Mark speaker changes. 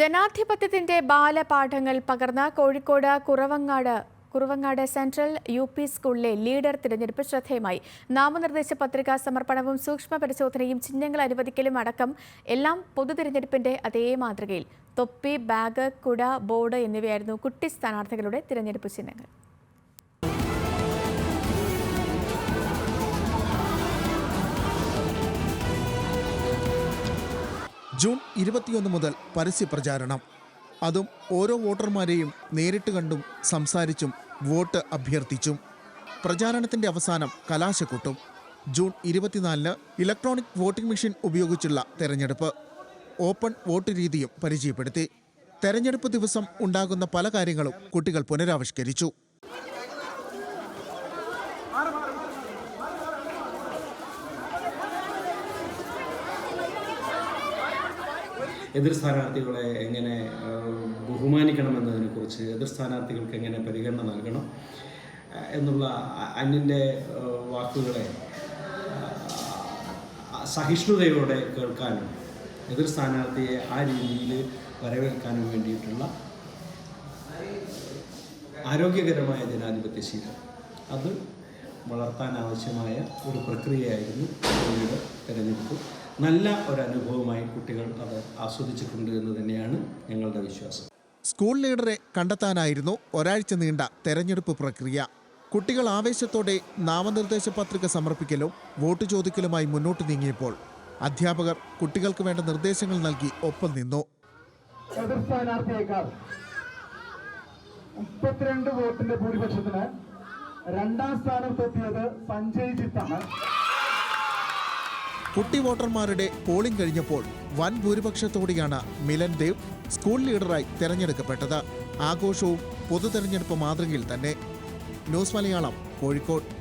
Speaker 1: ജനാധിപത്യത്തിന്റെ ബാലപാഠങ്ങൾ പകർന്ന Kozhikode Kuruvangad Kuruvangad central U P സ്കൂളിലെ ലീഡർ തിരഞ്ഞെടുപ്പ് ശ്രദ്ധേയമായി. നാമനിർദ്ദേശ പത്രികാ സമർപ്പണവും സൂക്ഷ്മ പരിശോധനയും ചിഹ്നങ്ങൾ അനുവദിക്കലും അടക്കം എല്ലാം പൊതു തിരഞ്ഞെടുപ്പിന്റെ അതേ മാതൃകയിൽ. തൊപ്പി ബാഗ് കുട ബോർഡ് എന്നിവയായിരുന്നു കുട്ടി സ്ഥാനാർത്ഥികളുടെ തിരഞ്ഞെടുപ്പ് ചിഹ്നങ്ങൾ.
Speaker 2: ജൂൺ ഇരുപത്തിയൊന്ന് മുതൽ പരസ്യ പ്രചാരണം. അതും ഓരോ വോട്ടർമാരെയും നേരിട്ട് കണ്ടും സംസാരിച്ചും വോട്ട് അഭ്യർത്ഥിച്ചും. പ്രചാരണത്തിന്റെ അവസാനം കലാശക്കൊട്ടും. ജൂൺ ഇരുപത്തിനാലിന് ഇലക്ട്രോണിക് വോട്ടിംഗ് മെഷീൻ ഉപയോഗിച്ചുള്ള തെരഞ്ഞെടുപ്പ്. ഓപ്പൺ വോട്ട് രീതിയും പരിചയപ്പെടുത്തി. തെരഞ്ഞെടുപ്പ് ദിവസം ഉണ്ടാകുന്ന പല കാര്യങ്ങളും കുട്ടികൾ പുനരാവിഷ്കരിച്ചു.
Speaker 3: എതിർ സ്ഥാനാർത്ഥികളെ എങ്ങനെ ബഹുമാനിക്കണമെന്നതിനെക്കുറിച്ച് എതിർ സ്ഥാനാർത്ഥികൾക്ക് എങ്ങനെ പരിഗണന നൽകണം എന്നുള്ള അന്യന്റെ വാക്കുകളെ സഹിഷ്ണുതയോടെ കേൾക്കാനും എതിർ സ്ഥാനാർത്ഥിയെ ആ രീതിയിൽ വരവേൽക്കാനും വേണ്ടിയിട്ടുള്ള ആരോഗ്യകരമായ ജനാധിപത്യ ശീലം അത് വളർത്താൻ ആവശ്യമായ ഒരു പ്രക്രിയയായിരുന്നു തെരഞ്ഞെടുപ്പ്. നല്ല ഒരു അനുഭവമായി കുട്ടികൾ അത് ആസ്വദിച്ചിട്ടുണ്ട് എന്ന് തന്നെയാണ് ഞങ്ങളുടെ വിശ്വാസം.
Speaker 2: സ്കൂൾ ലീഡറെ കണ്ടെത്താനായിരുന്നു ഒരാഴ്ച നീണ്ട തെരഞ്ഞെടുപ്പ് പ്രക്രിയ. കുട്ടികൾ ആവേശത്തോടെ നാമനിർദ്ദേശ പത്രിക സമർപ്പിക്കലും വോട്ട് ചോദിക്കലുമായി മുന്നോട്ട് നീങ്ങിയപ്പോൾ അധ്യാപകർ കുട്ടികൾക്ക് വേണ്ട നിർദ്ദേശങ്ങൾ നൽകി ഒപ്പം നിന്നു.
Speaker 4: മുപ്പത്തിരണ്ട് വോട്ടിന്റെ ഭൂരിപക്ഷത്തിന് രണ്ടാം സ്ഥാനത്തെത്തിയത് സഞ്ജയ് ജിത്താണ്.
Speaker 2: കുട്ടി വോട്ടർമാരുടെ പോളിംഗ് കഴിഞ്ഞപ്പോൾ വൻ ഭൂരിപക്ഷത്തോടെയാണ് മിലൻ ദേവ് സ്കൂൾ ലീഡറായി തെരഞ്ഞെടുക്കപ്പെട്ടത്. ആഘോഷവും പൊതു തെരഞ്ഞെടുപ്പ് മാതൃകയിൽ തന്നെ. ന്യൂസ് മലയാളം കോഴിക്കോട്.